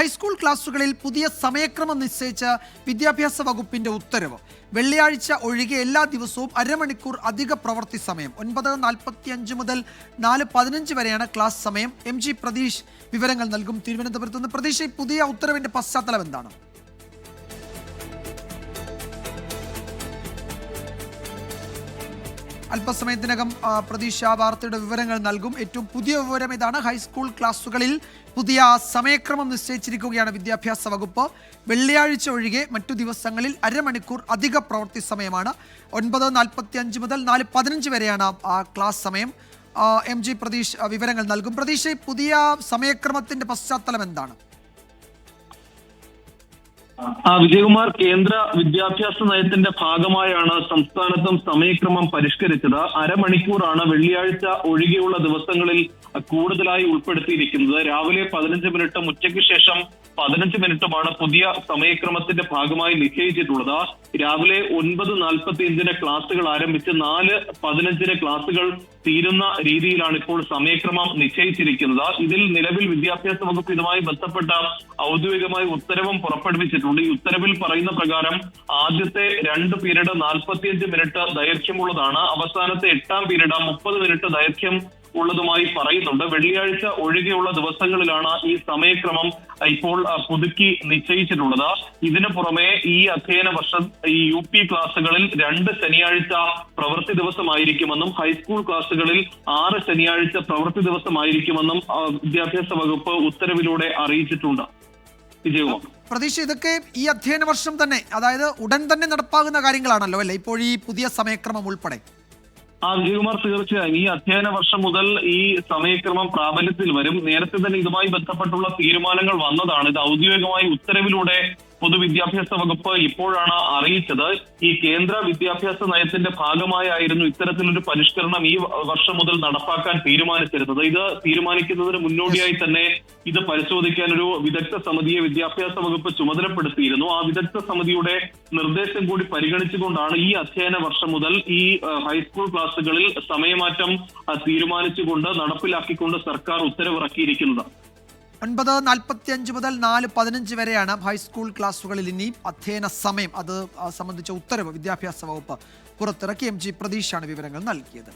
High school ക്ലാസുകളിൽ പുതിയ സമയക്രമം നിശ്ചയിച്ച വിദ്യാഭ്യാസ വകുപ്പിന്റെ ഉത്തരവ്. വെള്ളിയാഴ്ച ഒഴികെ എല്ലാ ദിവസവും അരമണിക്കൂർ അധിക പ്രവൃത്തി സമയം. ഒൻപത് നാൽപ്പത്തി അഞ്ച് മുതൽ നാല് പതിനഞ്ച് വരെയാണ് ക്ലാസ് സമയം. എം ജി പ്രതീഷ് വിവരങ്ങൾ നൽകും. തിരുവനന്തപുരത്ത് നിന്ന് പ്രതീഷ് പുതിയ ഉത്തരവിന്റെ പശ്ചാത്തലം എന്താണ്? അല്പസമയത്തിനകം പ്രതീക്ഷ വാർത്തയുടെ വിവരങ്ങൾ നൽകും. ഏറ്റവും പുതിയ വിവരം ഇതാണ്. ഹൈസ്കൂൾ ക്ലാസ്സുകളിൽ പുതിയ സമയക്രമം നിശ്ചയിച്ചിരിക്കുകയാണ് വിദ്യാഭ്യാസ വകുപ്പ്. വെള്ളിയാഴ്ച ഒഴികെ മറ്റു ദിവസങ്ങളിൽ അരമണിക്കൂർ അധിക പ്രവൃത്തി സമയമാണ്. ഒൻപത് നാൽപ്പത്തി അഞ്ച് മുതൽ നാല് പതിനഞ്ച് വരെയാണ് ക്ലാസ് സമയം. എം ജി പ്രതീഷ് വിവരങ്ങൾ നൽകും. പ്രതീക്ഷ പുതിയ സമയക്രമത്തിന്റെ പശ്ചാത്തലം എന്താണ്? ആ വിജയകുമാർ കേന്ദ്ര വിദ്യാഭ്യാസ നയത്തിന്റെ ഭാഗമായാണ് സംസ്ഥാനത്തും സമയക്രമം പരിഷ്കരിച്ചത്. അരമണിക്കൂറാണ് വെള്ളിയാഴ്ച ഒഴികെയുള്ള ദിവസങ്ങളിൽ കൂടുതലായി ഉൾപ്പെടുത്തിയിരിക്കുന്നത്. രാവിലെ പതിനഞ്ച് മിനിറ്റും ഉച്ചയ്ക്ക് ശേഷം പതിനഞ്ച് മിനിറ്റുമാണ് പുതിയ സമയക്രമത്തിന്റെ ഭാഗമായി നിശ്ചയിച്ചിട്ടുള്ളത്. രാവിലെ ഒൻപത് നാൽപ്പത്തി അഞ്ചിന് ക്ലാസുകൾ ആരംഭിച്ച് നാല് പതിനഞ്ചിന് ക്ലാസുകൾ തീരുന്ന രീതിയിലാണ് ഇപ്പോൾ സമയക്രമം നിശ്ചയിച്ചിരിക്കുന്നത്. ഇതിൽ നിലവിൽ വിദ്യാഭ്യാസ വകുപ്പ് ഇതുമായി ബന്ധപ്പെട്ട ഔദ്യോഗികമായ ഉത്തരവും പുറപ്പെടുവിച്ചിട്ടുണ്ട്. ഈ ഉത്തരവിൽ പറയുന്ന പ്രകാരം ആദ്യത്തെ രണ്ട് പീരീഡ് നാൽപ്പത്തിയഞ്ച് മിനിറ്റ് ദൈർഘ്യമുള്ളതാണ്. അവസാനത്തെ എട്ടാം പീരീഡ് മുപ്പത് മിനിറ്റ് ദൈർഘ്യം ഉള്ളതുമായി പറയുന്നുണ്ട്. വെള്ളിയാഴ്ച ഒഴികെയുള്ള ദിവസങ്ങളിലാണ് ഈ സമയക്രമം ഇപ്പോൾ പുതുക്കി നിശ്ചയിച്ചിട്ടുള്ളത്. ഇതിനു പുറമെ ഈ അധ്യയന വർഷം ഈ യു പി ക്ലാസ്സുകളിൽ രണ്ട് ശനിയാഴ്ച പ്രവൃത്തി ദിവസമായിരിക്കുമെന്നും ഹൈസ്കൂൾ ക്ലാസ്സുകളിൽ ആറ് ശനിയാഴ്ച പ്രവൃത്തി ദിവസമായിരിക്കുമെന്നും വിദ്യാഭ്യാസ വകുപ്പ് ഉത്തരവിലൂടെ അറിയിച്ചിട്ടുണ്ട്. വിജയകുമാർ. പ്രതീക്ഷ ഇതൊക്കെ ഈ അധ്യയന വർഷം തന്നെ അതായത് ഉടൻ തന്നെ നടപ്പാകുന്ന കാര്യങ്ങളാണല്ലോ അല്ലെ? ഇപ്പോൾ ഈ പുതിയ സമയക്രമം ഉൾപ്പെടെ. ആ വിജയകുമാർ തീർച്ചയായും ഈ അധ്യയന വർഷം മുതൽ ഈ സമയക്രമം പ്രാബല്യത്തിൽ വരും. നേരത്തെ തന്നെ ഇതുമായി ബന്ധപ്പെട്ടുള്ള തീരുമാനങ്ങൾ വന്നതാണ്. ഇത് ഔദ്യോഗികമായി ഉത്തരവിലൂടെ പൊതുവിദ്യാഭ്യാസ വകുപ്പ് ഇപ്പോഴാണ് അറിയിച്ചത്. ഈ കേന്ദ്ര വിദ്യാഭ്യാസ നയത്തിന്റെ ഭാഗമായായിരുന്നു ഇത്തരത്തിലൊരു പരിഷ്കരണം ഈ വർഷം മുതൽ നടപ്പാക്കാൻ തീരുമാനിച്ചിരുന്നത്. ഇത് തീരുമാനിക്കുന്നതിന് മുന്നോടിയായി തന്നെ ഇത് പരിശോധിക്കാൻ ഒരു വിദഗ്ധ സമിതിയെ വിദ്യാഭ്യാസ വകുപ്പ് ചുമതലപ്പെടുത്തിയിരുന്നു. ആ വിദഗ്ധ സമിതിയുടെ നിർദ്ദേശം കൂടി പരിഗണിച്ചുകൊണ്ടാണ് ഈ അധ്യയന വർഷം മുതൽ ഈ ഹൈസ്കൂൾ ക്ലാസുകളിൽ സമയമാറ്റം തീരുമാനിച്ചുകൊണ്ട് നടപ്പിലാക്കിക്കൊണ്ട് സർക്കാർ ഉത്തരവിറക്കിയിരിക്കുന്നത്. ഒൻപത് നാൽപ്പത്തി അഞ്ച് മുതൽ നാല് പതിനഞ്ച് വരെയാണ് ഹൈസ്കൂൾ ക്ലാസ്സുകളിൽ ഇനി അധ്യയന സമയം. അത് സംബന്ധിച്ച ഉത്തരവ് വിദ്യാഭ്യാസ വകുപ്പ് പുറത്തിറക്കി. എം ജി പ്രതീഷാണ് വിവരങ്ങൾ നൽകിയത്.